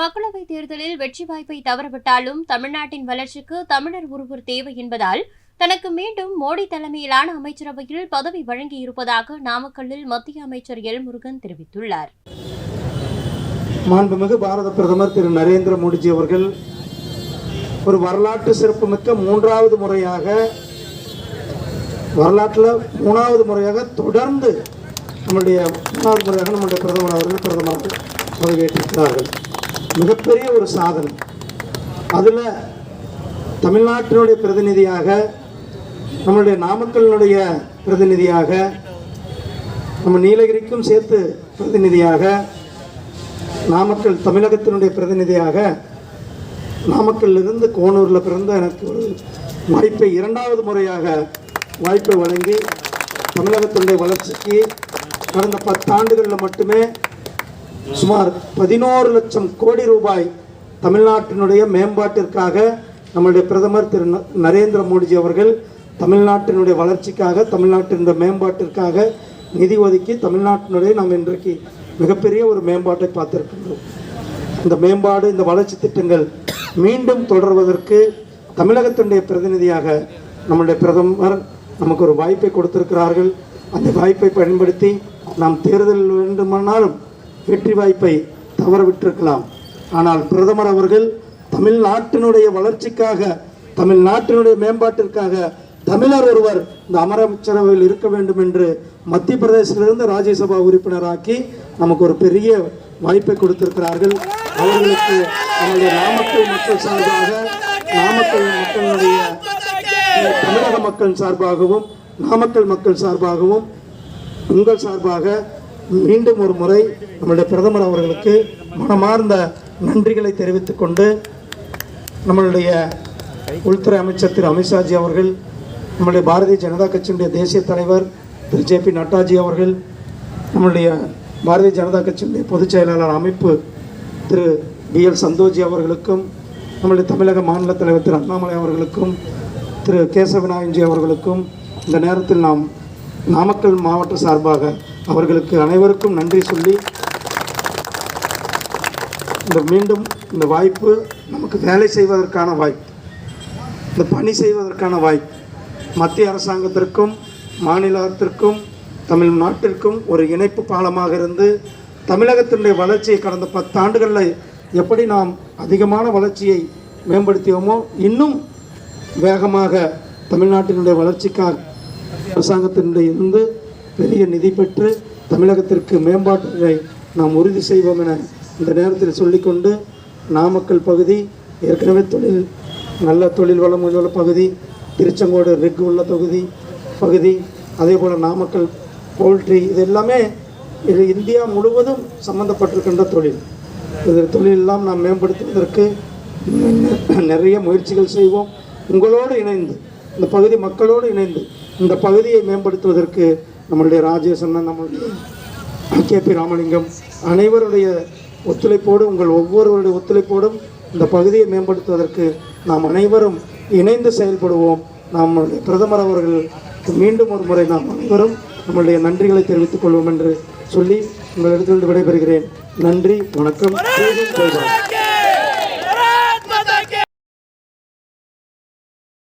மக்களவைத் தேர்தலில் வெற்றி வாய்ப்பை தவறவிட்டாலும் தமிழ்நாட்டின் வளர்ச்சிக்கு தமிழர் ஒருவர் தேவை என்பதால் தனக்கு மீண்டும் மோடி தலைமையிலான அமைச்சரவையில் பதவி வழங்கியிருப்பதாக நாமக்கல்லில் மத்திய அமைச்சர் எல் முருகன் தெரிவித்துள்ளார். மாண்புமிகு பாரத பிரதமர் திரு நரேந்திர மோடிஜி அவர்கள் ஒரு வரலாற்று சிறப்புமிக்க மூன்றாவது முறையாக வரலாற்றில் மூணாவது முறையாக தொடர்ந்து நம்முடைய மூணாவது முறையாக நம்முடைய பிரதமர் அவர்கள் பிரதமர் பதவியேற்றிருக்கிறார்கள். மிகப்பெரிய ஒரு சாதனை. அதில் தமிழ்நாட்டினுடைய பிரதிநிதியாக நம்மளுடைய நாமக்கலினுடைய பிரதிநிதியாக நம்ம நீலகிரிக்கும் சேர்த்து பிரதிநிதியாக நாமக்கல் தமிழகத்தினுடைய பிரதிநிதியாக நாமக்கல்லிருந்து கோனூரில் பிறந்த எனக்கு ஒரு வாய்ப்பை இரண்டாவது முறையாக வாய்ப்பை வழங்கி தமிழகத்தினுடைய வளர்ச்சிக்கு கடந்த பத்தாண்டுகளில் மட்டுமே சுமார் பதினோரு லட்சம் கோடி ரூபாய் தமிழ்நாட்டினுடைய மேம்பாட்டிற்காக நம்முடைய பிரதமர் திரு ந- நரேந்திர மோடிஜி அவர்கள் தமிழ்நாட்டினுடைய வளர்ச்சிக்காக தமிழ்நாட்டினுடைய மேம்பாட்டிற்காக நிதி ஒதுக்கி தமிழ்நாட்டினுடைய நாம் இன்றைக்கு மிகப்பெரிய ஒரு மேம்பாட்டை பார்த்திருக்கின்றோம். இந்த மேம்பாடு இந்த வளர்ச்சி திட்டங்கள் மீண்டும் தொடர்வதற்கு தமிழகத்தினுடைய பிரதிநிதியாக நம்முடைய பிரதமர் நமக்கு ஒரு வாய்ப்பை கொடுத்திருக்கிறார்கள். அந்த வாய்ப்பை பயன்படுத்தி நாம் தேர்தலில் வேண்டுமானாலும் வெற்றி வாய்ப்பை தவறவிட்டிருக்கலாம். ஆனால் பிரதமர் அவர்கள் தமிழ்நாட்டினுடைய வளர்ச்சிக்காக தமிழ்நாட்டினுடைய மேம்பாட்டிற்காக தமிழர் ஒருவர் இந்த அமரச்சரவையில் இருக்க வேண்டும் என்று மத்திய பிரதேசத்திலிருந்து ராஜ்யசபா உறுப்பினராக்கி நமக்கு ஒரு பெரிய வாய்ப்பை கொடுத்திருக்கிறார்கள். அவர்களுக்கு நம்முடைய நாமக்கல் மக்கள் சார்பாக நாமக்கல் மக்களுடைய தமிழக மக்கள் சார்பாகவும் நாமக்கல் மக்கள் சார்பாகவும் உங்கள் சார்பாக மீண்டும் ஒரு முறை நம்முடைய பிரதமர் அவர்களுக்கு மனமார்ந்த நன்றிகளை தெரிவித்துக் கொண்டு நம்மளுடைய உள்துறை அமைச்சர் திரு அமித்ஷாஜி அவர்கள் நம்முடைய பாரதிய ஜனதா கட்சியினுடைய தேசிய தலைவர் திரு ஜே பி நட்டாஜி அவர்கள் நம்முடைய பாரதிய ஜனதா கட்சியினுடைய பொதுச் செயலாளர் அமைப்பு திரு பி எல் சந்தோஜி அவர்களுக்கும் நம்முடைய தமிழக மாநில தலைவர் திரு அண்ணாமலை அவர்களுக்கும் திரு கேசவநாயன்ஜி அவர்களுக்கும் இந்த நேரத்தில் நாம் நாமக்கல் மாவட்ட சார்பாக அவர்களுக்கு அனைவருக்கும் நன்றி சொல்லி இந்த மீண்டும் இந்த வாய்ப்பு நமக்கு வேலை செய்வதற்கான வாய்ப்பு இந்த பணி செய்வதற்கான வாய்ப்பு. மத்திய அரசாங்கத்திற்கும் மாநிலத்திற்கும் தமிழ்நாட்டிற்கும் ஒரு இணைப்பு பாலமாக இருந்து தமிழகத்தினுடைய வளர்ச்சியை கடந்த பத்தாண்டுகளில் எப்படி நாம் அதிகமான வளர்ச்சியை மேம்படுத்தியோமோ இன்னும் வேகமாக தமிழ்நாட்டினுடைய வளர்ச்சிக்காக அரசாங்கத்தினுடைய இருந்து பெரிய நிதி பெற்று தமிழகத்திற்கு மேம்பாட்டை நாம் உறுதி செய்வோம் என இந்த நேரத்தில் சொல்லிக்கொண்டு நாமக்கல் பகுதி ஏற்கனவே தொழில் நல்ல தொழில் வளம் உள்ள பகுதி திருச்செங்கோடு ரிக் உள்ள தொகுதி பகுதி அதே போல் நாமக்கல் போல்ட்ரி இது எல்லாமே இது இந்தியா முழுவதும் சம்பந்தப்பட்டிருக்கின்ற தொழில். இது தொழிலெல்லாம் நாம் மேம்படுத்துவதற்கு நிறைய முயற்சிகள் செய்வோம். உங்களோடு இணைந்து இந்த பகுதி மக்களோடு இணைந்து இந்த பகுதியை மேம்படுத்துவதற்கு நம்மளுடைய ராஜேஷ் அண்ணன் நம்மளுடைய கே பி ராமலிங்கம் அனைவருடைய ஒத்துழைப்போடு உங்கள் ஒவ்வொருவருடைய ஒத்துழைப்போடும் இந்த பகுதியை மேம்படுத்துவதற்கு நாம் அனைவரும் இணைந்து செயல்படுவோம். நம்முடைய பிரதமர் அவர்கள் மீண்டும் ஒரு முறை நாம் அனைவரும் நம்மளுடைய நன்றிகளை தெரிவித்துக் கொள்வோம் என்று சொல்லி உங்களிடத்திலிருந்து விடைபெறுகிறேன். நன்றி வணக்கம்.